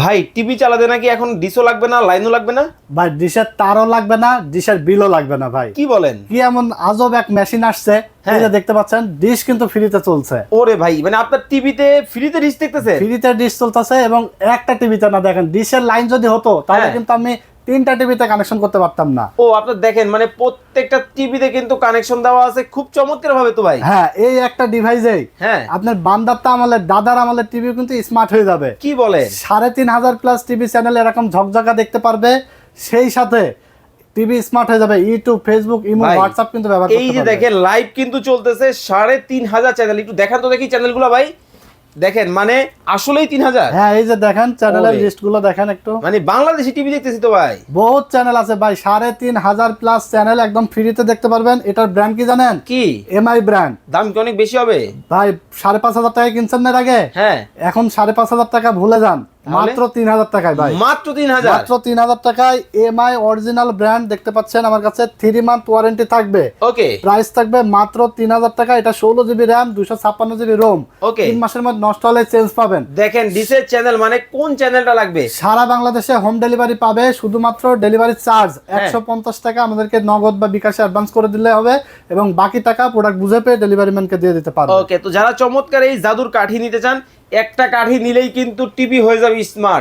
ভাই টিভি চালাতে নাকি এখন ডিসও লাগবে না লাইনও লাগবে না? ভাই ডিশের তারও লাগবে না ডিশের বিলও লাগবে না ভাই। কি বলেন? কি এমন আজব এক মেশিন আসছে এই হ্যাঁ। দেখতে পাচ্ছেন ডিশ কিন্তু ফ্রিতে চলছে। ওরে ভাই মানে আপনার টিভিতে ফ্রিতে ডিশ দেখতেছে ফ্রিতে ডিশ চলতেছে এবং একটা টিভিতে না দেখেন ডিশের লাইন যদি হতো তাহলে হ্যাঁ। কিন্তু আমি তিনটা টিভিতে কানেকশন করতে পারতাম না। ও আপনার দেখেন মানে প্রত্যেকটা টিভিতে কিন্তু কানেকশন দেওয়া আছে খুব চমৎকার ভাবে তো ভাই। হ্যাঁ এই একটা ডিভাইসেই হ্যাঁ। আপনার বান্দারটা আমলের দাদার আমলের টিভি কিন্তু স্মার্ট হয়ে যাবে। কি বলে সাড়ে তিন হাজার প্লাস টিভি চ্যানেল এরকম ঝকঝকা দেখতে পারবে সেই সাথে টিভি স্মার্ট হয়ে যাবে। ইউটিউব ফেসবুক ইমো হোয়াটসঅ্যাপ কিন্তু ব্যবহার এই যে দেখেন লাইভ কিন্তু চলতেছে সাড়ে তিন হাজার চ্যানেল একটু দেখান তো দেখি চ্যানেলগুলো ভাই। দেখেন মানে আসলেই তিন হাজার। হ্যাঁ এই যে দেখেন চ্যানেলের লিস্টগুলো দেখেন একটু। মানে বাংলাদেশি টিভি দেখতেছি তো ভাই। বহুত চ্যানেল আছে ভাই সাড়ে তিন হাজার প্লাস চ্যানেল একদম ফ্রিতে দেখতে পারবেন। এটার ব্র্যান্ড কি জানেন? কি? এমআই ব্র্যান্ড দাম কি অনেক বেশি হবে? ভাই সাড়ে পাঁচ হাজার টাকা কিনছেন না আগে? হ্যাঁ। এখন সাড়ে পাঁচ হাজার টাকা ভুলে যান? মাত্র তিন হাজার টাকায় ভাই। মাত্র তিন হাজার মাত্র তিন হাজার টাকায় এমআই অরিজিনাল ব্র্যান্ড দেখতে পাচ্ছেন আমার কাছে থ্রি মান্থ ওয়ারেন্টি থাকবে। ওকে। প্রাইস থাকবে মাত্র তিন হাজার টাকা এটা ষোলো জিবি র্যাম দুশো ছাপ্পান্ন জিবি রোম Okay. তিন মাসের মধ্যে নষ্ট হলে চেঞ্জ পাবেন। দেখেন ডিসের চ্যানেল মানে কোন চ্যানেলটা লাগবে? সারা বাংলাদেশে হোম ডেলিভারি পাবে শুধুমাত্র ডেলিভারি চার্জ হ্যাঁ। একশো পঞ্চাশ টাকা আমাদেরকে নগদ বা বিকাশে অ্যাডভান্স করে দিলে হবে এবং বাকি টাকা প্রোডাক্ট বুঝে পেয়ে ডেলিভারি ম্যানকে দিয়ে দিতে পারবে। ওকে তো যারা চমৎকার এই জাদুর কাঠি নিতে চান একটা কাঠি নিলেই কিন্তু টিভি হয়ে যাবে স্মার্ট